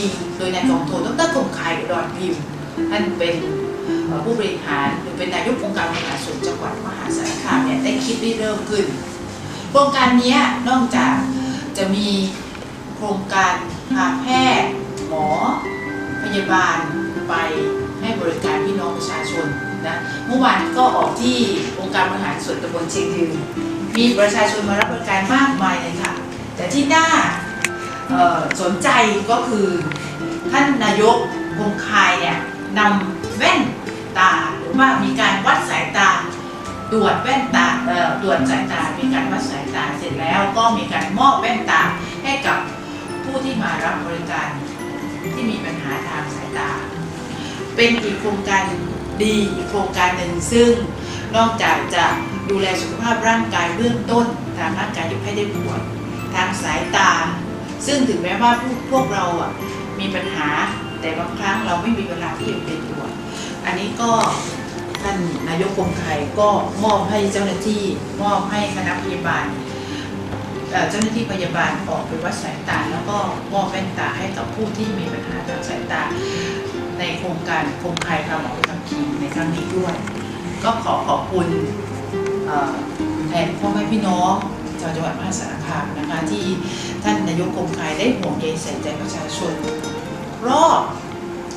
ีโดยนายกองโทดรคมคายอุดรพิมพ์ท่านเป็นผู้บริหารหรือเป็นนายกองค์การบริหารส่วนจังหวัดมหาสารคามเนี่ยได้คิดได้เริ่มขึ้น โครงการนี้นอกจากจะมีโครงการพาแพทย์หมอ พยาบาลไปให้บริการพี่น้องประชาชนนะเมื่อวานก็ออกที่องค์การบริหารส่วนตำบลเชียงยืนมีประชาชนมารับบริการมากมายเลยค่ะ แต่ที่น่า สนใจก็คือท่านนายกคงคายเนี่ยนำแว่นตาหรือว่ามีการวัดสายตาตรวจแว่นตาตรวจสายตา มีการวัดสายตาเสร็จแล้วก็มีการมอบแว่นตาให้กับผู้ที่มารับบริการที่มีปัญหาทางสายตา เป็นอีกโครงการดีอีกโครงการหนึ่งซึ่งนอกจากจะดูแลสุขภาพร่างกายเบื้องต้น ทางร่างกายที่ให้ได้ปวยทางสายตา ซึ่งถึงแม้ว่าพวกพวกเราอะมีปัญหาแต่บางครั้งเราไม่มีเวลาที่จะไปตรวจอันนี้ก็ท่านนายกกรมไทยก็มอบให้เจ้าหน้าที่มอบให้คณะพยาบาลเจ้าหน้าที่พยาบาลออกไปวัดสายตา แล้วก็มอบแว่นตาให้กับผู้ที่มีปัญหาทางสายตา ในโครงการโครงคายพาหมอไปทำทีในครั้งนี้ด้วย ก็ขอขอบคุณแทนพ่อแม่พี่น้อง ชาวจังหวัดมหาสารคามนะคะที่ท่านนายกกรมคายได้ห่วงใยใส่ใจประชาชน รอบ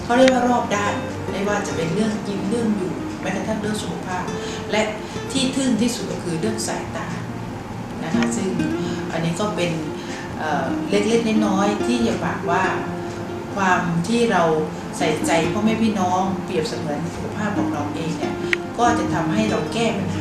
เขาเรียกว่ารอบด้านไม่ว่าจะเป็นเรื่องกินเรื่องอยู่แม้กระทั่งเรื่องสุขภาพ และที่ทึ่งที่สุดก็คือเรื่องสายตานะคะซึ่งอันนี้ก็เป็นเเล็กๆน้อยๆที่จะฝากว่าความที่เราใส่ใจพ่อแม่พี่น้องเปรียบเสมือนสุขภาพของเราเองเนี่ยก็จะทำให้เราแก้ปัญหา